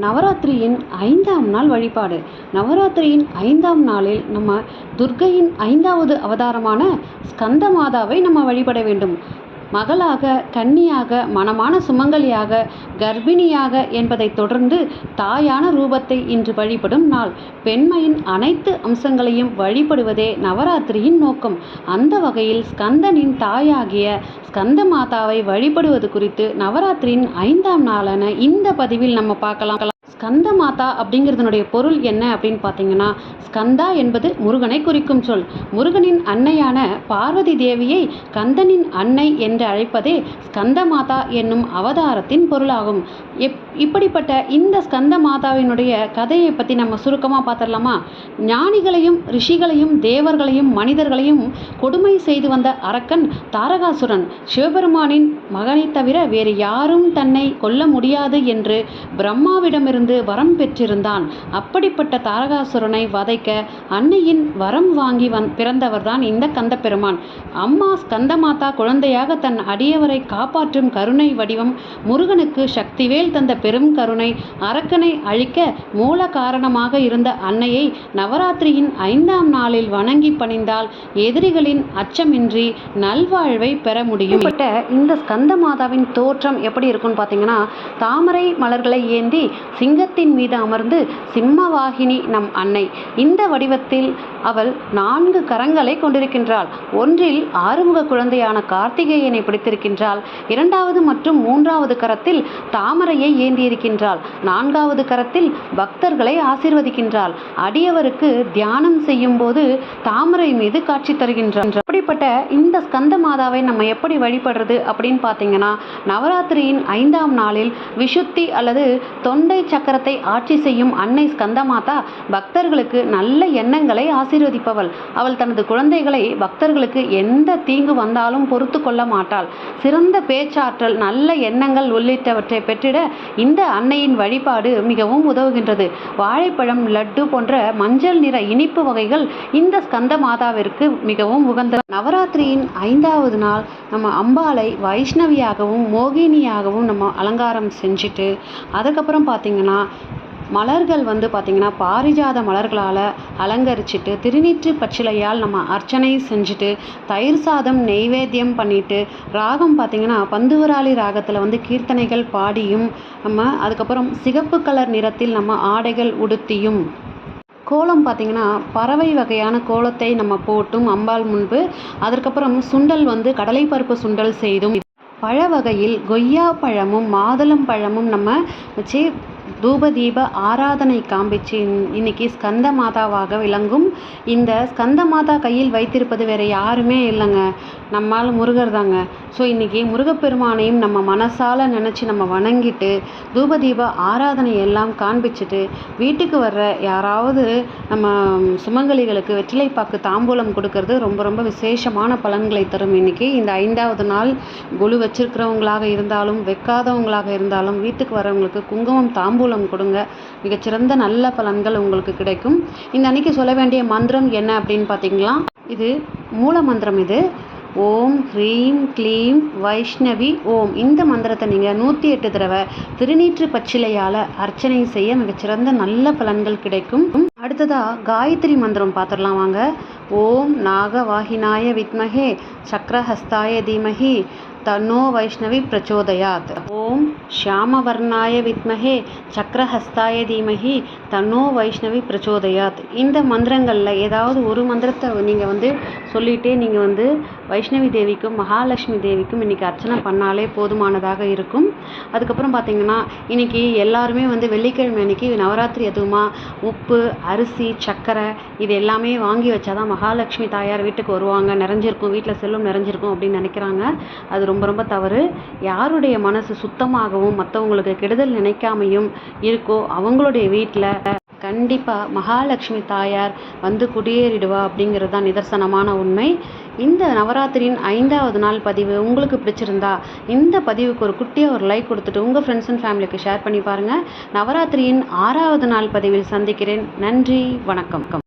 நவராத்திரியின் ஐந்தாம் நாள் வழிபாடு. நவராத்திரியின் ஐந்தாம் நாளில் நம்ம துர்க்கையின் ஐந்தாவது அவதாரமான ஸ்கந்த மாதாவை நம்ம வழிபட வேண்டும். மகளாக கன்னியாக மணமான சுமங்கலியாக கர்ப்பிணியாக என்பதை தொடர்ந்து தாயான ரூபத்தை இன்று வழிபடும் நாள். பெண்மையின் அனைத்து அம்சங்களையும் வழிபடுவதே நவராத்திரியின் நோக்கம். அந்த வகையில் ஸ்கந்தனின் தாயாகிய ஸ்கந்த மாதாவை வழிபடுவது குறித்து நவராத்திரியின் ஐந்தாம் நாளான இந்த பதிவில் நம்ம பார்க்கலாம். ஸ்கந்த மாதா அப்படிங்கிறதுனுடைய பொருள் என்ன அப்படின்னு பார்த்தீங்கன்னா ஸ்கந்தா என்பது முருகனை குறிக்கும் சொல். முருகனின் அன்னையான பார்வதி தேவியை கந்தனின் அன்னை என்று அழைப்பதே ஸ்கந்த மாதா என்னும் அவதாரத்தின் பொருளாகும். எப் இப்படிப்பட்ட இந்த ஸ்கந்த மாதாவினுடைய கதையை பற்றி நம்ம சுருக்கமாக பார்த்துடலாமா? ஞானிகளையும் ரிஷிகளையும் தேவர்களையும் மனிதர்களையும் கொடுமை செய்து வந்த அரக்கன் தாரகாசுரன். சிவபெருமானின் மகனை தவிர வேறு யாரும் தன்னை கொல்ல முடியாது என்று பிரம்மாவிடமிருந்து இருந்து வரம் பெற்றிருந்தான். அப்படிப்பட்ட தாரகாசுரனை வதைக்க அன்னையின் வரம் வாங்கி வந் பிறந்தவர்தான் இந்த கந்த பெருமான் அம்மா ஸ்கந்தமாதா குழந்தையாக தன் அடியவரை காப்பாற்றும் கருணை வடிவம் முருகனுக்கு சக்திவேல் தந்த பெரும் கருணை அரக்கனை அழிக்க மூல காரணமாக இருந்த அன்னையை நவராத்திரியின் ஐந்தாம் நாளில் வணங்கி பணிந்தால் எதிரிகளின் அச்சமின்றி நல்வாழ்வை பெற முடியும். இந்த ஸ்கந்த மாதாவின் தோற்றம் எப்படி இருக்கும்னு பார்த்தீங்கன்னா தாமரை மலர்களை ஏந்தி சிங்க சிங்கத்தின் மீது அமர்ந்து சிம்மவாகினி நம் அன்னை. இந்த வடிவத்தில் அவள் நான்கு கரங்களை கொண்டிருக்கின்றாள். ஒன்றில் ஆறுமுக குழந்தையான கார்த்திகேயனை பிடித்திருக்கின்றாள். இரண்டாவது மற்றும் மூன்றாவது கரத்தில் தாமரையை ஏந்தியிருக்கின்றாள். நான்காவது கரத்தில் பக்தர்களை ஆசீர்வதிக்கின்றாள். அடியவருக்கு தியானம் செய்யும் போது தாமரை மீது காட்சி தருகின்றாள் அப்படிப்பட்ட இந்த ஸ்கந்த மாதாவை நம்ம எப்படி வழிபடுறது அப்படின்னு பார்த்தீங்கன்னா நவராத்திரியின் ஐந்தாம் நாளில் விஷுத்தி அல்லது தொண்டை சக்கரத்தை ஆட்சி செய்யும் அன்னை ஸ்கந்தமாதா பக்தர்களுக்கு நல்ல எண்ணங்களை ஆசீர்வதிப்பவள். அவள் தனது குழந்தைகளை பக்தர்களுக்கு எந்த தீங்கு வந்தாலும் பொறுத்து கொள்ள மாட்டாள். சிறந்த பேச்சாற்றல் நல்ல எண்ணங்கள் உள்ளிட்டவற்றை பெற்றிட இந்த அன்னையின் வழிபாடு மிகவும் உதவுகின்றது. வாழைப்பழம் லட்டு போன்ற மஞ்சள் நிற இனிப்பு வகைகள் இந்த ஸ்கந்த மாதாவிற்கு மிகவும் உகந்த நவராத்திரியின் ஐந்தாவது நாள் நம்ம அம்பாளை வைஷ்ணவியாகவும் மோகினியாகவும் நம்ம அலங்காரம் செஞ்சுட்டு அதுக்கப்புறம் பார்த்திங்கன்னா மலர்கள் வந்து பார்த்திங்கன்னா பாரிஜாத மலர்களால் அலங்கரிச்சிட்டு திருநீற்று பச்சிலையால் நம்ம அர்ச்சனை செஞ்சுட்டு தயிர் சாதம் நெய்வேத்தியம் பண்ணிட்டு ராகம் பார்த்திங்கன்னா பந்துவராளி ராகத்தில் வந்து கீர்த்தனைகள் பாடியும் நம்ம அதுக்கப்புறம் சிகப்பு கலர் நிறத்தில் நம்ம ஆடைகள் உடுத்தியும். கோலம் பார்த்திங்கன்னா பறவை வகையான கோலத்தை நம்ம போட்டும் அம்பாள் முன்பு. அதற்கப்புறம் சுண்டல் வந்து கடலைப்பருப்பு சுண்டல் செய்தும். பழ வகையில் கொய்யா பழமும் மாதுளம் பழமும் நம்ம வச்சு தூபதீப ஆராதனை காண்பிச்சு இன்னைக்கு ஸ்கந்த மாதாவாக விளங்கும். இந்த ஸ்கந்த மாதா கையில் வைத்திருப்பது வேற யாருமே இல்லைங்க. நம்மால் முருகர் தாங்க. ஸோ இன்னைக்கு முருகப்பெருமானையும் நம்ம மனசால நினச்சி நம்ம வணங்கிட்டு தூபதீப ஆராதனை எல்லாம் காண்பிச்சுட்டு வீட்டுக்கு வர்ற யாராவது நம்ம சுமங்கலிகளுக்கு வெற்றிலைப்பாக்கு தாம்பூலம் கொடுக்கறது ரொம்ப ரொம்ப விசேஷமான பலன்களை தரும் இன்னைக்கு. இந்த ஐந்தாவது நாள் குழு வச்சிருக்கிறவங்களாக இருந்தாலும் வைக்காதவங்களாக இருந்தாலும் வீட்டுக்கு வரவங்களுக்கு குங்குமம் தாம்பூலம் கொடுங்க. மிகச்சிறந்த நல்ல பலன்கள் உங்களுக்கு கிடைக்கும். இந்த அன்னைக்கு சொல்ல வேண்டிய மந்திரம் என்ன அப்படின்னு பார்த்தீங்களா? இது மூல மந்திரம் இது. ஓம் ஹ்ரீம் க்ளீம் வைஷ்ணவி ஓம். இந்த மந்திரத்தை நீங்கள் நூற்றி எட்டு தடவை திருநீற்று பச்சிலையால் அர்ச்சனை செய்ய மிகச்சிறந்த நல்ல பலன்கள் கிடைக்கும். அடுத்ததாக காயத்ரி மந்திரம் பார்த்துடலாம் வாங்க. ஓம் நாகவாகினாய வித்மகே சக்கரஹஸ்தாய தீமகி. தன்னோ வைஷ்ணவி பிரச்சோதயாத். ஓம் ஷியாமவர்ணாய வித்மகே சக்கரஹஸ்தாய தீமகி தன்னோ வைஷ்ணவி பிரச்சோதயாத். இந்த மந்திரங்களில் ஏதாவது ஒரு மந்திரத்தை நீங்கள் வந்து சொல்லிகிட்டே நீங்கள் வந்து வைஷ்ணவி தேவிக்கும் மகாலட்சுமி தேவிக்கும் இன்றைக்கி அர்ச்சனை பண்ணாலே போதுமானதாக இருக்கும். அதுக்கப்புறம் பார்த்திங்கன்னா இன்றைக்கி எல்லாருமே வந்து வெள்ளிக்கிழமை அன்றைக்கி நவராத்திரி எதுவுமா உப்பு அரிசி சக்கரை இது எல்லாமே வாங்கி வச்சா தான் மகாலட்சுமி தாயார் வீட்டுக்கு வருவாங்க. நிறைஞ்சிருக்கும் வீட்டில் செல்லும் நிறைஞ்சிருக்கும் அப்படின்னு நினைக்கிறாங்க. அது ரொம்ப ரொம்ப தவறு. யாருடைய மனசு சுத்தமாகவும் மற்றவங்களுக்கு கெடுதல் நினைக்காமையும் இருக்கோ அவங்களுடைய வீட்டில் கண்டிப்பாக மகாலட்சுமி தாயார் வந்து குடியேறிடுவா அப்படிங்கிறது தான் நிதர்சனமான உண்மை. இந்த நவராத்திரியின் ஐந்தாவது நாள் பதிவு உங்களுக்கு பிடிச்சிருந்தா இந்த பதிவுக்கு ஒரு குட்டியாக ஒரு லைக் கொடுத்துட்டு உங்கள் ஃப்ரெண்ட்ஸ் அண்ட் ஃபேமிலிக்கு ஷேர் பண்ணி பாருங்கள் நவராத்திரியின் ஆறாவது நாள் பதிவில் சந்திக்கிறேன். நன்றி வணக்கம்.